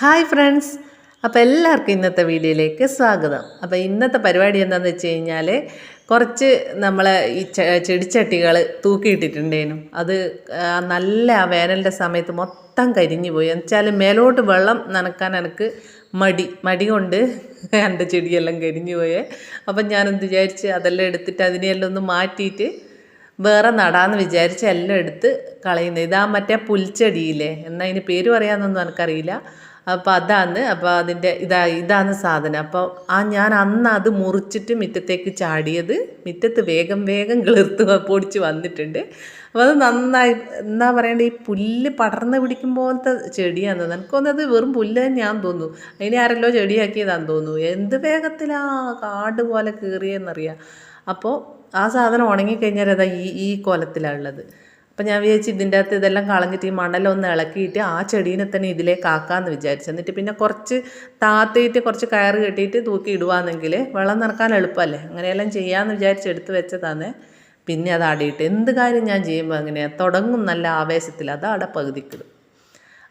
Hi friends. അപ്പോൾ എല്ലാവർക്കും ഇന്നത്തെ വീഡിയോയിലേക്ക് സ്വാഗതം. അപ്പോൾ ഇന്നത്തെ പരിപാടി എന്താണെന്ന് വെച്ച് കഴിഞ്ഞാൽ കുറച്ച് നമ്മളെ ഈ ചെടിച്ചട്ടികൾ തൂക്കിയിട്ടിട്ടുണ്ടേനു. അത് നല്ല ആ വേനലിന്റെ സമയത്ത് മൊത്തം കരിഞ്ഞു പോയി. എന്നുവെച്ചാൽ മേലോട്ട് വെള്ളം നനക്കാൻ എനിക്ക് മടി. മടി കൊണ്ട് എന്റെ ചെടിയെല്ലാം കരിഞ്ഞു പോയേ. അപ്പം ഞാനെന്ത് വിചാരിച്ച് അതെല്ലാം എടുത്തിട്ട് അതിനെയെല്ലാം ഒന്ന് മാറ്റിയിട്ട് വേറെ നടാന്ന് വിചാരിച്ച് എല്ലാം എടുത്ത് കളയുന്നത്. ഇതാ മറ്റേ പുൽച്ചെടിയില്ലേ? എന്നാൽ അതിന് പേര് പറയാമെന്നൊന്നും എനിക്കറിയില്ല. അപ്പോൾ അതാണ് അപ്പോൾ അതിന്റെ ഇതാ ഇതാണ് സാധനം. അപ്പോൾ ആ ഞാൻ അന്ന് അത് മുറിച്ചിട്ട് മുറ്റത്തേക്ക് ചാടിയത് മുറ്റത്ത് വേഗം വേഗം കിളിർത്ത് പൊടിച്ച് വന്നിട്ടുണ്ട്. അപ്പോൾ അത് നന്നായി എന്താ പറയണ്ടേ ഈ പുല്ല് പടർന്ന് പിടിക്കും പോലത്തെ ചെടിയാണ് എനിക്കൊന്നത് വെറും പുല്ല് തന്നെയാന്ന് തോന്നുന്നു. അതിനെ ആരല്ലോ ചെടിയാക്കിയതാന്ന് തോന്നുന്നു. എന്ത് വേഗത്തിലാ കാട് പോലെ കീറിയെന്നറിയാം. അപ്പോൾ ആ സാധനം ഉണങ്ങിക്കഴിഞ്ഞാൽ അതാ ഈ ഈ കോലത്തിലാണ് ഉള്ളത്. അപ്പം ഞാൻ വിചാരിച്ചു ഇതിന്റെ അകത്ത് ഇതെല്ലാം കളഞ്ഞിട്ട് ഈ മണലൊന്ന് ഇളക്കിയിട്ട് ആ ചെടീനെ തന്നെ ഇതിലേക്ക് ആക്കാമെന്ന് വിചാരിച്ചു. എന്നിട്ട് പിന്നെ കുറച്ച് താത്തിയിട്ട് കുറച്ച് കയറ് കെട്ടിയിട്ട് തൂക്കി ഇടുവാണെങ്കിൽ വെള്ളം നിറക്കാൻ എളുപ്പമല്ലേ? അങ്ങനെയെല്ലാം ചെയ്യാമെന്ന് വിചാരിച്ച് എടുത്ത് വെച്ചതാന്ന് പിന്നെ അത് അടിയിട്ട് എന്ത് കാര്യം ഞാൻ ചെയ്യുമ്പോൾ അങ്ങനെയാണ് തുടങ്ങും നല്ല ആവേശത്തിൽ അത് അവിടെ പകുതിക്കിടും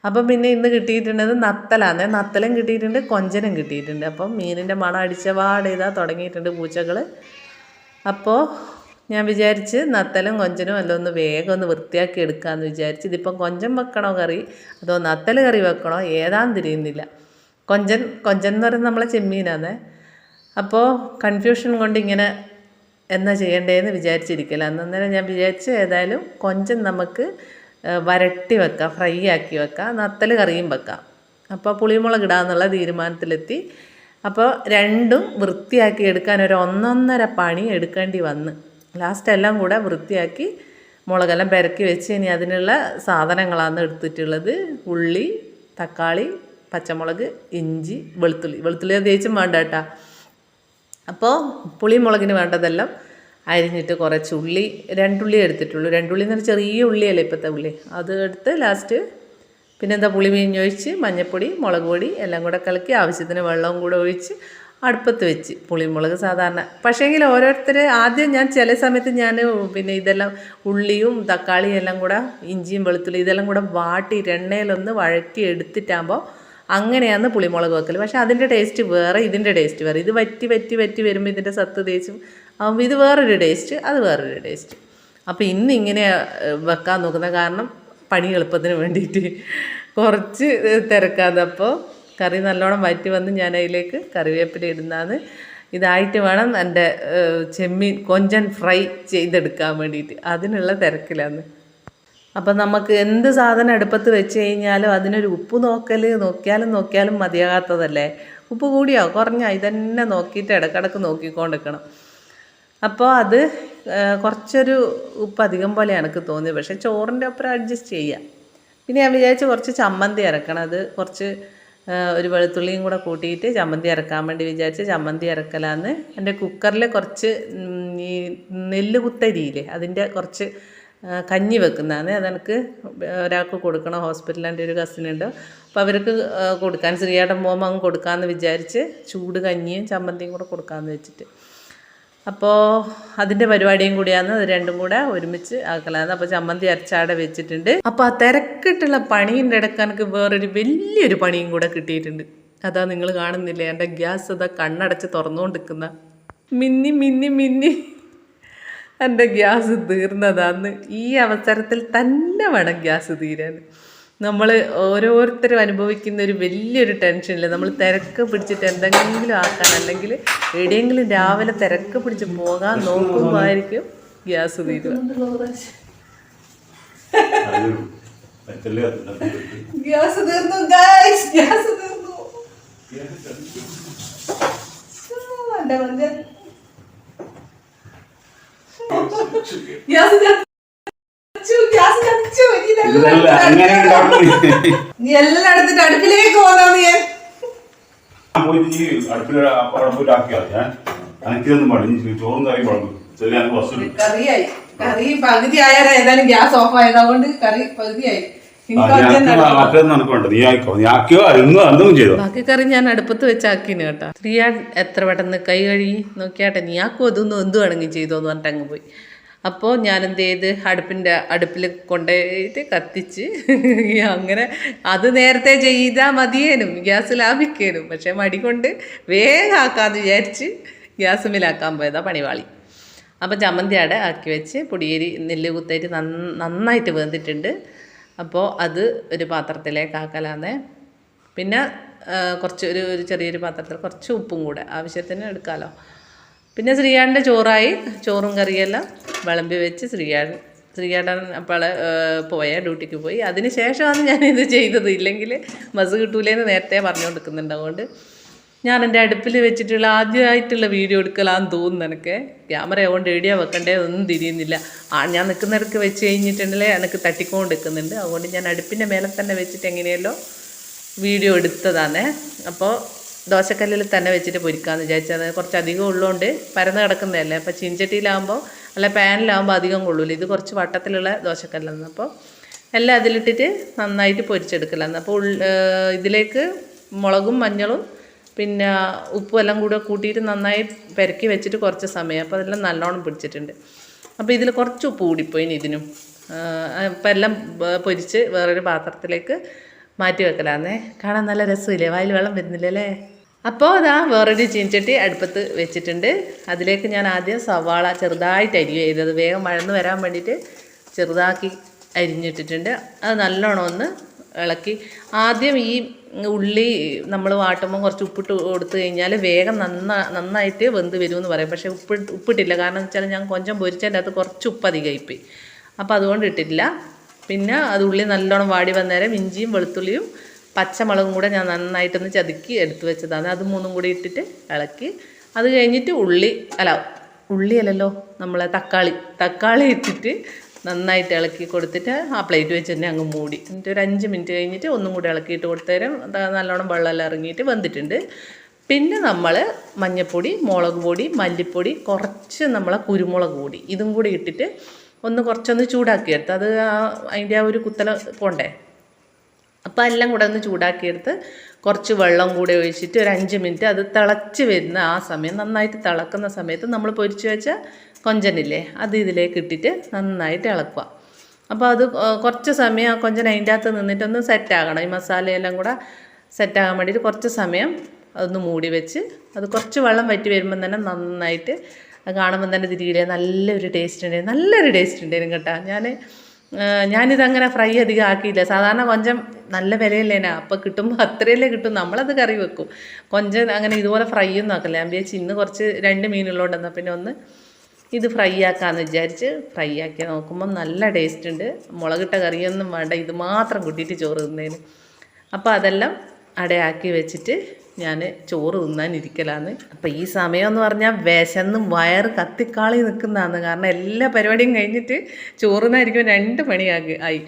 അപ്പം പിന്നെ ഇന്ന് കിട്ടിയിട്ടുണ്ടത് നത്തലാന്ന്. നത്തലും കിട്ടിയിട്ടുണ്ട് കൊഞ്ചനും കിട്ടിയിട്ടുണ്ട്. അപ്പം മീനിന്റെ മണം അടിച്ച പാട് ഇതാ തുടങ്ങിയിട്ടുണ്ട് പൂച്ചകൾ അപ്പോൾ ഞാൻ വിചാരിച്ച് നത്തലും കൊഞ്ചനും എല്ലാം ഒന്ന് വേഗം ഒന്ന് വൃത്തിയാക്കി എടുക്കാമെന്ന് വിചാരിച്ച്. ഇതിപ്പം കൊഞ്ചൻ വെക്കണോ കറി? അതോ നത്തൽ കറി വെക്കണോ? ഏതാന്ന് തിരിയുന്നില്ല. കൊഞ്ചൻ കൊഞ്ചൻ എന്ന് പറയുന്നത് നമ്മളെ ചെമ്മീനാണ് അപ്പോൾ കൺഫ്യൂഷൻ കൊണ്ട് ഇങ്ങനെ എന്നാ ചെയ്യണ്ടേന്ന് വിചാരിച്ചിരിക്കില്ല അന്നേരം ഞാൻ വിചാരിച്ച് ഏതായാലും കൊഞ്ചൻ നമുക്ക് വരട്ടി വെക്കാം ഫ്രൈ ആക്കി വെക്കാം നത്തൽ കറിയും വെക്കാം. അപ്പോൾ പുളിമുളക് ഇടാന്നുള്ള തീരുമാനത്തിലെത്തി. അപ്പോൾ രണ്ടും വൃത്തിയാക്കി എടുക്കാൻ ഒരു ഒന്നൊന്നര പണി എടുക്കേണ്ടി വന്ന്. ലാസ്റ്റ് എല്ലാം കൂടെ വൃത്തിയാക്കി മുളകെല്ലാം പെരക്കി വെച്ച് ഇനി അതിനുള്ള സാധനങ്ങളാണ് എടുത്തിട്ടുള്ളത്. ഉള്ളി തക്കാളി പച്ചമുളക് ഇഞ്ചി വെളുത്തുള്ളി. വെളുത്തുള്ളി തേച്ചും വേണ്ട കേട്ടോ. അപ്പോൾ പുളിമുളകിന് വേണ്ടതെല്ലാം അരിഞ്ഞിട്ട് കുറച്ച് ഉള്ളി രണ്ടുള്ളി എടുത്തിട്ടുള്ളൂ. രണ്ടുള്ളി എന്ന് പറഞ്ഞാൽ ചെറിയ ഉള്ളിയല്ലേ ഇപ്പോഴത്തെ ഉള്ളി. അത് എടുത്ത് ലാസ്റ്റ് പിന്നെന്താ പുളി ഒഴിച്ച് മഞ്ഞൾപ്പൊടി മുളക് പൊടി എല്ലാം കൂടെ കലക്കി ആവശ്യത്തിന് വെള്ളവും കൂടെ ഒഴിച്ച് അടുപ്പത്ത് വെച്ച് പുളിമുളക് സാധാരണ. പക്ഷേങ്കിൽ ഓരോരുത്തർ ആദ്യം ഞാൻ ചില സമയത്ത് ഞാൻ പിന്നെ ഇതെല്ലാം ഉള്ളിയും തക്കാളിയും എല്ലാം കൂടെ ഇഞ്ചിയും വെളുത്തുള്ളി ഇതെല്ലാം കൂടെ വാട്ടി എണ്ണയിലൊന്ന് വഴറ്റി എടുത്തിട്ടാകുമ്പോൾ അങ്ങനെയാണ് പുളിമുളക് വെക്കൽ പക്ഷേ അതിന്റെ ടേസ്റ്റ് വേറെ ഇതിന്റെ ടേസ്റ്റ് വേറെ. ഇത് വറ്റി വറ്റി വറ്റി വരുമ്പോൾ ഇതിന്റെ സത്ത് തേച്ചും ആകുമ്പോൾ ഇത് വേറൊരു ടേസ്റ്റ് അത് വേറൊരു ടേസ്റ്റ്. അപ്പോൾ ഇന്ന് ഇങ്ങനെ വെക്കാൻ നോക്കുന്ന കാരണം പണി എളുപ്പത്തിന് വേണ്ടിയിട്ട് കുറച്ച് തിരക്കാതെ അപ്പോൾ കറി നല്ലോണം വറ്റി വന്ന് ഞാൻ അതിലേക്ക് കറിവേപ്പില ഇടുന്നതാണ്. ഇതായിട്ട് വേണം എന്റെ ചെമ്മീൻ കൊഞ്ചൻ ഫ്രൈ ചെയ്തെടുക്കാൻ വേണ്ടിയിട്ട്. അതിനുള്ള തിരക്കിലാണ്. അപ്പം നമുക്ക് എന്ത് സാധനം അടുപ്പത്ത് വെച്ച് കഴിഞ്ഞാലും അതിനൊരു ഉപ്പ് നോക്കൽ നോക്കിയാലും നോക്കിയാലും മതിയാകാത്തതല്ലേ? ഉപ്പ് കൂടിയോ? കുറഞ്ഞോ? ഇതന്നെ നോക്കിയിട്ട് ഇടക്കിടക്ക് നോക്കിക്കൊണ്ടിരിക്കണം. അപ്പോൾ അത് കുറച്ചൊരു ഉപ്പ് അധികം പോലെ എനിക്ക് തോന്നി. പക്ഷേ ചോറിന്റെ ഒപ്പം അഡ്ജസ്റ്റ് ചെയ്യാം. പിന്നെ ഞാൻ വിചാരിച്ചു കുറച്ച് ചമ്മന്തി അരക്കണം. അത് കുറച്ച് ഒരു വെളുത്തുള്ളിയും കൂടെ കൂട്ടിയിട്ട് ചമ്മന്തി അരക്കാൻ വേണ്ടി വിചാരിച്ച് ചമ്മന്തി അരക്കലാന്ന്. എന്റെ കുക്കറിൽ കുറച്ച് ഈ നെല്ല് കുത്തരിയില്ലേ അതിന്റെ കുറച്ച് കഞ്ഞി വെക്കുന്നതാണ്. അതെനിക്ക് ഒരാൾക്ക് കൊടുക്കണം ഹോസ്പിറ്റലിൽ എന്റെ ഒരു കസിനുണ്ട്. അപ്പോൾ അവർക്ക് കൊടുക്കാൻ ശ്രീയാട്ടൻ പോകുമ്പോൾ അങ്ങ് കൊടുക്കാമെന്ന് വിചാരിച്ച് ചൂട് കഞ്ഞിയും ചമ്മന്തിയും കൂടെ കൊടുക്കാമെന്ന് വെച്ചിട്ട്. അപ്പോൾ അതിന്റെ പരിപാടിയും കൂടിയാണ് അത് രണ്ടും കൂടെ ഒരുമിച്ച് ആക്കലാണ് അപ്പോൾ ചമ്മന്തി അരച്ചാടെ വെച്ചിട്ടുണ്ട്. അപ്പോൾ ആ തിരക്കിട്ടുള്ള പണീന്റെ ഇടയ്ക്ക് എനിക്ക് വേറൊരു വലിയൊരു പണിയും കൂടെ കിട്ടിയിട്ടുണ്ട്. അതാ നിങ്ങൾ കാണുന്നില്ല? എന്റെ ഗ്യാസ് അതാ കണ്ണടച്ച് തുറന്നുകൊണ്ടിരിക്കുന്ന മിന്നി മിന്നി മിന്നി. എന്റെ ഗ്യാസ് തീർന്നതാന്ന്. ഈ അവസരത്തിൽ തന്നെ വേണം ഗ്യാസ് തീരാൻ. നമ്മൾ ഓരോരുത്തരും അനുഭവിക്കുന്ന ഒരു വലിയൊരു ടെൻഷനില്ല നമ്മൾ തിരക്ക് പിടിച്ചിട്ട് എന്തെങ്കിലും ആക്കാൻ അല്ലെങ്കിൽ എവിടെയെങ്കിലും രാവിലെ തിരക്ക് പിടിച്ച് പോകാൻ നോക്കുമ്പോഴായിരിക്കും ഗ്യാസ് തീരുക. ഗ്യാസ് തീർന്നു ഗ്യാസ് തീർന്നു. ഗ്യാസ് ഇനി ഇതെല്ലാം അങ്ങനെ. നീ എല്ലാം എടുത്തിട്ട് അടുപ്പിലേക്ക് എനിക്കിതൊന്നും ചോറും കറിയും ചെറിയ കറിയായി. കറി പകുതി ആയാലും ഏതായാലും ഗ്യാസ് ഓഫ് കറി പകുതിയായി. ബാക്കി കറി ഞാൻ അടുപ്പത്ത് വെച്ചാക്കിന് കേട്ടോ. സ്ത്രീയാൻ എത്ര പെട്ടെന്ന് കൈ കഴുകി നോക്കിയാട്ടെ നീ ആക്കും അതൊന്നും എന്ത് വേണമെങ്കിൽ ചെയ്തോന്ന് പറഞ്ഞിട്ട് അങ്ങ് പോയി. അപ്പോൾ ഞാൻ എന്ത് ചെയ്ത് അടുപ്പിന്റെ അടുപ്പിൽ കൊണ്ടുപോയിട്ട് കത്തിച്ച് അങ്ങനെ അത് നേരത്തെ ചെയ്താൽ മതിയേനും ഗ്യാസ് ലാഭിക്കേനും. പക്ഷേ മടി കൊണ്ട് വേഗം ആക്കാമെന്ന് വിചാരിച്ച് ഗ്യാസ് മില്ലാക്കാൻ പോയതാ പണിവാളി. അപ്പോൾ ചമ്മന്തി അട ആക്കി വെച്ച് പൊടിയേരി നെല്ല് കുത്തേറ്റ് നന്ന നന്നായിട്ട് വേന്തിട്ടുണ്ട്. അപ്പോൾ അത് ഒരു പാത്രത്തിലേക്ക് ആക്കലാന്നേ. പിന്നെ കുറച്ച് ഒരു ഒരു ചെറിയൊരു പാത്രത്തിൽ കുറച്ച് ഉപ്പും കൂടെ ആവശ്യത്തിന് എടുക്കാമല്ലോ പിന്നെ ശ്രീയാടിന്റെ ചോറായി ചോറും കറിയെല്ലാം. വിളമ്പി വെച്ച് ശ്രീയാടൻ ശ്രീയാടൻ അപ്പോൾ പോയ ഡ്യൂട്ടിക്ക് പോയി. അതിന് ശേഷമാണ് ഞാനിത് ചെയ്തത്. ഇല്ലെങ്കിൽ ബസ് കിട്ടൂലേന്ന് നേരത്തെ പറഞ്ഞുകൊണ്ടിരിക്കുന്നുണ്ട് അതുകൊണ്ട് ഞാൻ എന്റെ അടുപ്പിൽ വെച്ചിട്ടുള്ള ആദ്യമായിട്ടുള്ള വീഡിയോ എടുക്കലാന്ന് തോന്നുന്നു എനിക്ക് ക്യാമറ അതുകൊണ്ട് എവിടെയാ വെക്കണ്ടേ ഒന്നും തിരിയുന്നില്ല. ആ ഞാൻ നിൽക്കുന്നിടക്ക് വെച്ച് കഴിഞ്ഞിട്ടുണ്ടെങ്കിൽ എനിക്ക് തട്ടിക്കൊണ്ട് നിൽക്കുന്നുണ്ട് അതുകൊണ്ട് ഞാൻ അടുപ്പിന്റെ മേലെ തന്നെ വെച്ചിട്ട് എങ്ങനെയല്ലോ വീഡിയോ എടുത്തതാണ്. അപ്പോൾ ദോശക്കല്ലിൽ തന്നെ വെച്ചിട്ട് പൊരിക്കാമെന്ന് വിചാരിച്ചത്. കുറച്ച് അധികം ഉള്ളതുകൊണ്ട് പരന്ന് കിടക്കുന്നതല്ലേ. അപ്പോൾ ചീഞ്ചട്ടിയിലാകുമ്പോൾ അല്ല പാനിലാവുമ്പോൾ അധികം കൊള്ളൂല. ഇത് കുറച്ച് വട്ടത്തിലുള്ള ദോശക്കല്ലെന്ന് അപ്പോൾ എല്ലാം അതിലിട്ടിട്ട് നന്നായിട്ട് പൊരിച്ചെടുക്കലാന്ന് അപ്പോൾ ഇതിലേക്ക് മുളകും മഞ്ഞളും പിന്നെ ഉപ്പും എല്ലാം കൂടെ കൂട്ടിയിട്ട് നന്നായി പെരക്കി വെച്ചിട്ട് കുറച്ച് സമയം. അപ്പോൾ അതെല്ലാം നല്ലോണം പിടിച്ചിട്ടുണ്ട്. അപ്പോൾ ഇതിൽ കുറച്ച് ഉപ്പ് കൂടിപ്പോയി ഇതിനും. അപ്പോൾ എല്ലാം പൊരിച്ച് വേറൊരു പാത്രത്തിലേക്ക് മാറ്റി വെക്കലാന്നേ. കാണാൻ നല്ല രസമില്ലേ? വായിൽ വെള്ളം വരുന്നില്ല അല്ലേ അപ്പോൾ അതാ വേറൊരു ചീൻചട്ടി അടുപ്പത്ത് വെച്ചിട്ടുണ്ട്. അതിലേക്ക് ഞാൻ ആദ്യം സവാള ചെറുതായിട്ട് അരിയും ചെയ്തത്. വേഗം വഴന്ന് വരാൻ വേണ്ടിയിട്ട് ചെറുതാക്കി അരിഞ്ഞിട്ടിട്ടുണ്ട്. അത് നല്ലോണം ഒന്ന് ഇളക്കി. ആദ്യം ഈ ഉള്ളി നമ്മൾ വാട്ടുമ്പോൾ കുറച്ച് ഉപ്പിട്ട് കൊടുത്തു കഴിഞ്ഞാൽ വേഗം നന്നാ നന്നായിട്ട് വെന്ത് വരുമെന്ന് പറയും. പക്ഷേ ഉപ്പ് ഉപ്പിട്ടില്ല. കാരണം എന്ന് വെച്ചാൽ ഞാൻ കൊഞ്ചം പൊരിച്ചതിന്റെ അകത്ത് കുറച്ച് ഉപ്പ് അധികമായിപ്പോയി അപ്പോൾ അതുകൊണ്ട് ഇട്ടിട്ടില്ല. പിന്നെ അത് ഉള്ളി നല്ലോണം വാടി വന്നേരം ഇഞ്ചിയും വെളുത്തുള്ളിയും പച്ചമുളകും കൂടെ ഞാൻ നന്നായിട്ടൊന്ന് ചതുക്കി എടുത്തു വെച്ചതാണ്. അത് മൂന്നും കൂടി ഇട്ടിട്ട് ഇളക്കി. അത് കഴിഞ്ഞിട്ട് ഉള്ളി അല്ല ഉള്ളി അല്ലല്ലോ നമ്മളെ തക്കാളി. തക്കാളി ഇട്ടിട്ട് നന്നായിട്ട് ഇളക്കി കൊടുത്തിട്ട് ആ പ്ലേറ്റ് വെച്ച് തന്നെ അങ്ങ് മൂടി. എന്നിട്ട് ഒരു അഞ്ച് മിനിറ്റ് കഴിഞ്ഞിട്ട് ഒന്നും കൂടി ഇളക്കിയിട്ട് കൊടുത്തേരം നല്ലോണം വെള്ളമെല്ലാം ഇറങ്ങിയിട്ട് വെന്തിട്ടുണ്ട് പിന്നെ നമ്മൾ മഞ്ഞൾപ്പൊടി മുളക് പൊടി മല്ലിപ്പൊടി കുറച്ച് നമ്മളെ കുരുമുളക് പൊടി. ഇതും കൂടി ഇട്ടിട്ട് ഒന്ന് കുറച്ചൊന്ന് ചൂടാക്കിയെടുത്ത് അത് അതിന്റെ ആ ഒരു കുത്തല പോണ്ടേ? അപ്പോൾ എല്ലാം കൂടെ ഒന്ന് ചൂടാക്കിയെടുത്ത് കുറച്ച് വെള്ളം കൂടെ ഒഴിച്ചിട്ട് ഒരു അഞ്ച് മിനിറ്റ് അത് തിളച്ച് വരുന്ന ആ സമയം നന്നായിട്ട് തിളക്കുന്ന സമയത്ത് നമ്മൾ പൊരിച്ച് വെച്ച കൊഞ്ചനില്ലേ അത് ഇതിലേക്ക് ഇട്ടിട്ട് നന്നായിട്ട് ഇളക്കുക. അപ്പോൾ അത് കുറച്ച് സമയം ആ കൊഞ്ചൻ അതിന്റെ അകത്ത് നിന്നിട്ടൊന്ന് സെറ്റാകണം. ഈ മസാലയെല്ലാം കൂടെ സെറ്റാകാൻ വേണ്ടിയിട്ട് കുറച്ച് സമയം അതൊന്ന് മൂടി വെച്ച് അത് കുറച്ച് വെള്ളം വറ്റി വരുമ്പം തന്നെ നന്നായിട്ട് കാണുമ്പം തന്നെ തിരികെ നല്ലൊരു ടേസ്റ്റ് ഉണ്ടായിരുന്നു നല്ലൊരു ടേസ്റ്റ് ഉണ്ടായിരുന്നു കേട്ടോ. ഞാൻ ഞാനിതങ്ങനെ ഫ്രൈ അധികം ആക്കിയില്ല. സാധാരണ കൊഞ്ചം നല്ല വിലയല്ലേനാ അപ്പോൾ കിട്ടുമ്പോൾ അത്രയല്ലേ കിട്ടും. നമ്മളത് കറി വെക്കും. കൊഞ്ചം അങ്ങനെ ഇതുപോലെ ഫ്രൈ ഒന്നും ആക്കില്ല ഞാൻ വിചാരിച്ചു ഇന്ന് കുറച്ച് രണ്ട് മീനുള്ളതുകൊണ്ടെന്നാൽ പിന്നെ ഒന്ന് ഇത് ഫ്രൈ ആക്കാമെന്ന് വിചാരിച്ച് ഫ്രൈ ആക്കി നോക്കുമ്പം നല്ല ടേസ്റ്റ് ഉണ്ട്. മുളകിട്ട കറിയൊന്നും വേണ്ട. ഇത് മാത്രം കൂട്ടിയിട്ട് ചോറ് തിന്നേന്. അപ്പോൾ അതെല്ലാം അടയാക്കി വെച്ചിട്ട് ഞാൻ ചോറ് തിന്നാനിരിക്കലാന്ന്. അപ്പം അപ്പോൾ ഈ സമയം എന്ന് പറഞ്ഞാൽ വിശന്നും വയറ് കത്തിക്കാളി നിൽക്കുന്നതാണ് കാരണം എല്ലാ പരിപാടിയും കഴിഞ്ഞിട്ട് ചോറുന്നായിരിക്കും രണ്ട് മണിയാകെ ആയി.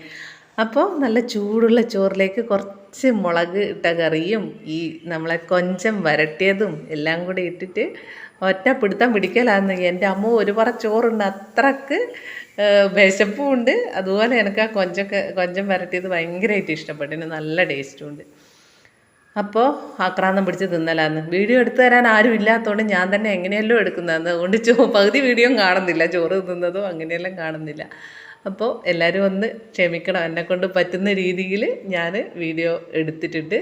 അപ്പോൾ നല്ല ചൂടുള്ള ചോറിലേക്ക് കുറച്ച് മുളക് ഇട്ട കറിയും ഈ നമ്മളെ കൊഞ്ചം വരട്ടിയതും എല്ലാം കൂടി ഇട്ടിട്ട് ഒറ്റ പിടുത്തം പിടിക്കലാന്ന്. എന്റെ അമ്മ ഒരു പറ ചോറുണ്ട് അത്രയ്ക്ക് വിശപ്പും ഉണ്ട് അതുപോലെ എനിക്ക് ആ കൊഞ്ചൊക്കെ കൊഞ്ചം വരട്ടിയത് ഭയങ്കരമായിട്ട് ഇഷ്ടപ്പെട്ടു. നല്ല ടേസ്റ്റും ഉണ്ട്. അപ്പോൾ ആക്രാന്തം പിടിച്ച് തിന്നലാന്ന്. വീഡിയോ എടുത്തു തരാൻ ആരും ഇല്ലാത്തതുകൊണ്ട് ഞാൻ തന്നെ എങ്ങനെയല്ലോ എടുക്കുന്നതെന്ന്. അതുകൊണ്ട് ചോ പകുതി വീഡിയോ കാണുന്നില്ല. ചോറ് തിന്നതും അങ്ങനെയെല്ലാം കാണുന്നില്ല. അപ്പോൾ എല്ലാവരും ഒന്ന് ക്ഷമിക്കണം. എന്നെക്കൊണ്ട് പറ്റുന്ന രീതിയിൽ ഞാൻ വീഡിയോ എടുത്തിട്ടുണ്ട്.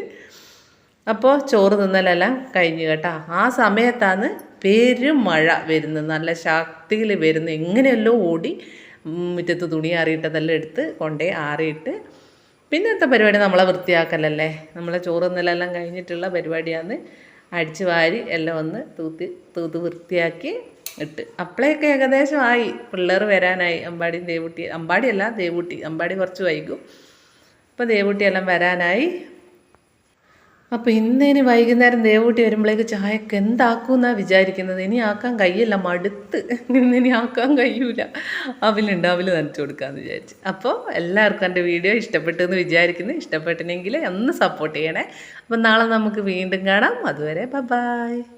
അപ്പോൾ ചോറ് തിന്നലെല്ലാം കഴിഞ്ഞു കേട്ടോ. ആ സമയത്താണ് പെരും മഴ വരുന്നത്. നല്ല ശക്തിയിൽ വരുന്നത്. എങ്ങനെയല്ലോ ഓടി മുറ്റത്ത് തുണി ആറിയിട്ടതെല്ലാം എടുത്ത് കൊണ്ടേ ആറിയിട്ട് പിന്നത്തെ പരിപാടി? നമ്മളെ വൃത്തിയാക്കലല്ലേ? നമ്മളെ ചോറ് തിന്നലെല്ലാം കഴിഞ്ഞിട്ടുള്ള പരിപാടിയാണ്. അടിച്ചു വാരി എല്ലാം ഒന്ന് തൂത്തി തൂത്ത് വൃത്തിയാക്കി ഇട്ട്. അപ്പോഴേക്ക് ഏകദേശം ആയി പിള്ളേർ വരാനായി. അമ്പാടിയും ദേവൂട്ടി അമ്പാടിയല്ല ദേവൂട്ടി. അമ്പാടി കുറച്ച് വൈകും. അപ്പോൾ ദേവുട്ടിയെല്ലാം വരാനായി. അപ്പോൾ ഇനി വൈകുന്നേരം ദേവൂട്ടി വരുമ്പോഴേക്ക് ചായക്ക് എന്താക്കൂന്നാ വിചാരിക്കുന്നത്? ഇനി ആക്കാൻ കഴിയില്ല മടുത്ത് ഇന്നിനി ആക്കാൻ കഴിയൂല. അവലുണ്ട് അവൽ നനച്ചു കൊടുക്കാമെന്ന് വിചാരിച്ചു. അപ്പോൾ എല്ലാവർക്കും എന്റെ വീഡിയോ ഇഷ്ടപ്പെട്ടു എന്ന് വിചാരിക്കുന്നു. ഇഷ്ടപ്പെട്ടിനെങ്കിൽ ഒന്ന് സപ്പോർട്ട് ചെയ്യണേ. അപ്പം നാളെ നമുക്ക് വീണ്ടും കാണാം. അതുവരെ ബൈ